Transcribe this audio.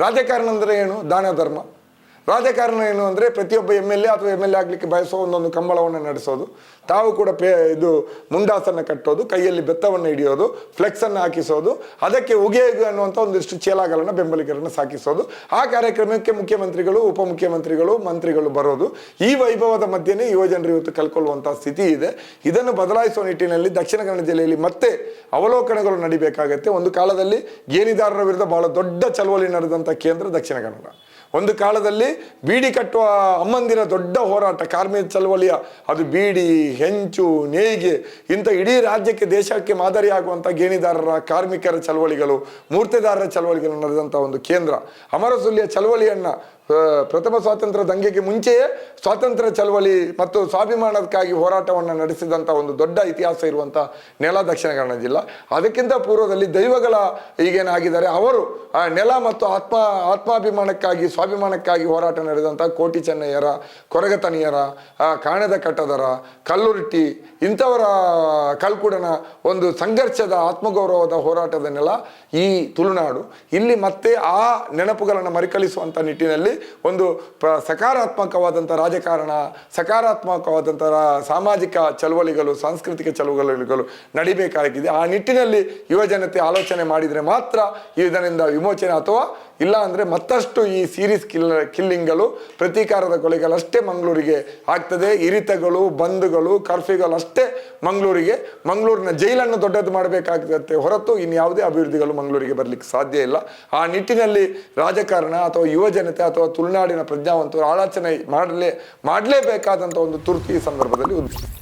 ರಾಜಕಾರಣ ಅಂದರೆ ಏನು? ದಾನ ಧರ್ಮ. ರಾಜಕಾರಣ ಏನು ಅಂದರೆ ಪ್ರತಿಯೊಬ್ಬ ಎಂ ಎಲ್ ಎ ಅಥವಾ ಎಂ ಎಲ್ ಎ ಆಗಲಿಕ್ಕೆ ಬಯಸೋ ಒಂದೊಂದು ಕಂಬಳವನ್ನು ನಡೆಸೋದು. ತಾವು ಕೂಡ ಪೇ ಇದು ಮುಂಡಾಸನ್ನು ಕಟ್ಟೋದು, ಕೈಯಲ್ಲಿ ಬೆತ್ತವನ್ನು ಹಿಡಿಯೋದು, ಫ್ಲೆಕ್ಸನ್ನು ಹಾಕಿಸೋದು, ಅದಕ್ಕೆ ಉಗೇಗು ಅನ್ನುವಂಥ ಒಂದಿಷ್ಟು ಚೇಲಾಗಳನ್ನು ಬೆಂಬಲಿಗರನ್ನು ಸಾಕಿಸೋದು. ಆ ಕಾರ್ಯಕ್ರಮಕ್ಕೆ ಮುಖ್ಯಮಂತ್ರಿಗಳು, ಉಪಮುಖ್ಯಮಂತ್ರಿಗಳು, ಮಂತ್ರಿಗಳು ಬರೋದು. ಈ ವೈಭವದ ಮಧ್ಯೆನೇ ಯುವಜನರು ಇವತ್ತು ಕಲ್ಕೊಳ್ಳುವಂಥ ಸ್ಥಿತಿ ಇದೆ. ಇದನ್ನು ಬದಲಾಯಿಸುವ ನಿಟ್ಟಿನಲ್ಲಿ ದಕ್ಷಿಣ ಕನ್ನಡ ಜಿಲ್ಲೆಯಲ್ಲಿ ಮತ್ತೆ ಅವಲೋಕನಗಳು ನಡಿಬೇಕಾಗತ್ತೆ. ಒಂದು ಕಾಲದಲ್ಲಿ ಗೇಣಿದಾರರ ವಿರುದ್ಧ ಬಹಳ ದೊಡ್ಡ ಚಳವಳಿ ನಡೆದಂಥ ಕೇಂದ್ರ ದಕ್ಷಿಣ ಕನ್ನಡ. ಒಂದು ಕಾಲದಲ್ಲಿ ಬೀಡಿ ಕಟ್ಟುವ ಅಮ್ಮಂದಿರ ದೊಡ್ಡ ಹೋರಾಟ, ಕಾರ್ಮಿಕ ಚಳವಳಿಯ, ಅದು ಬೀಡಿ, ಹೆಂಚು, ನೇಯ್ಗೆ, ಇಂಥ ಇಡೀ ರಾಜ್ಯಕ್ಕೆ, ದೇಶಕ್ಕೆ ಮಾದರಿಯಾಗುವಂಥ ಗೇಣಿದಾರರ, ಕಾರ್ಮಿಕರ ಚಳವಳಿಗಳು, ಮೂರ್ತಿದಾರರ ಚಳವಳಿಗಳು ನಡೆದಂಥ ಒಂದು ಕೇಂದ್ರ. ಅಮರಸುಲಿಯ ಚಳವಳಿಯನ್ನು ಪ್ರಥಮ ಸ್ವಾತಂತ್ರ್ಯ ದಂಗೆಗೆ ಮುಂಚೆಯೇ ಸ್ವಾತಂತ್ರ್ಯ ಚಳವಳಿ ಮತ್ತು ಸ್ವಾಭಿಮಾನಕ್ಕಾಗಿ ಹೋರಾಟವನ್ನು ನಡೆಸಿದಂಥ ಒಂದು ದೊಡ್ಡ ಇತಿಹಾಸ ಇರುವಂಥ ನೆಲ ದಕ್ಷಿಣ ಕನ್ನಡ ಜಿಲ್ಲಾ. ಅದಕ್ಕಿಂತ ಪೂರ್ವದಲ್ಲಿ ದೈವಗಳ ಈಗೇನಾಗಿದ್ದಾರೆ, ಅವರು ನೆಲ ಮತ್ತು ಆತ್ಮ, ಆತ್ಮಾಭಿಮಾನಕ್ಕಾಗಿ ಸ್ವಾಭಿಮಾನಕ್ಕಾಗಿ ಹೋರಾಟ ನಡೆದಂಥ ಕೋಟಿ ಚೆನ್ನಯ್ಯರ ಕೊರಗತನಿಯರ ಕಾಣದ ಕಟ್ಟದರ, ಕಲ್ಲುರಿಟ್ಟಿ, ಇಂಥವರ ಕಲ್ಕುಡನ ಒಂದು ಸಂಘರ್ಷದ ಆತ್ಮಗೌರವದ ಹೋರಾಟದನ್ನೆಲ್ಲ ನೆಲ ಈ ತುಳುನಾಡು ಇಲ್ಲಿ ಮತ್ತೆ ಆ ನೆನಪುಗಳನ್ನು ಮರುಕಳಿಸುವಂಥ ನಿಟ್ಟಿನಲ್ಲಿ ಒಂದು ಪ್ರ ಸಕಾರಾತ್ಮಕವಾದಂಥ ರಾಜಕಾರಣ ಸಕಾರಾತ್ಮಕವಾದಂಥ ಸಾಮಾಜಿಕ ಚಳವಳಿಗಳು, ಸಾಂಸ್ಕೃತಿಕ ಚಳವಳಿಗಳು ನಡಿಬೇಕಾಗಿದೆ. ಆ ನಿಟ್ಟಿನಲ್ಲಿ ಯುವಜನತೆ ಆಲೋಚನೆ ಮಾಡಿದರೆ ಮಾತ್ರ ಇದರಿಂದ ವಿಮೋಚನೆ ಅಥವಾ ಇಲ್ಲ ಅಂದರೆ ಮತ್ತಷ್ಟು ಈ ಸೀರೀಸ್ ಕಿಲ್ ಕಿಲ್ಲಿಂಗ್ಗಳು ಪ್ರತೀಕಾರದ ಕೊಲೆಗಳಷ್ಟೇ ಮಂಗಳೂರಿಗೆ ಆಗ್ತದೆ. ಇರಿತಗಳು, ಬಂಧುಗಳು ಕರ್ಫ್ಯೂಗಳಷ್ಟೇ ಮಂಗಳೂರಿಗೆ. ಮಂಗಳೂರಿನ ಜೈಲನ್ನು ದೊಡ್ಡದು ಮಾಡಬೇಕಾಗುತ್ತೆ ಹೊರತು ಇನ್ಯಾವುದೇ ಅಭಿವೃದ್ಧಿಗಳು ಮಂಗಳೂರಿಗೆ ಬರಲಿಕ್ಕೆ ಸಾಧ್ಯ ಇಲ್ಲ. ಆ ನಿಟ್ಟಿನಲ್ಲಿ ರಾಜಕಾರಣ ಅಥವಾ ಯುವ ಜನತೆ ಅಥವಾ ತುಳುನಾಡಿನ ಪ್ರಜ್ಞಾವಂತರು ಆಲೋಚನೆ ಮಾಡಲೇ, ಮಾಡಲೇಬೇಕಾದಂಥ ಒಂದು ತುರ್ತು ಈ ಸಂದರ್ಭದಲ್ಲಿ ಉದ್ಭವಿಸಿದೆ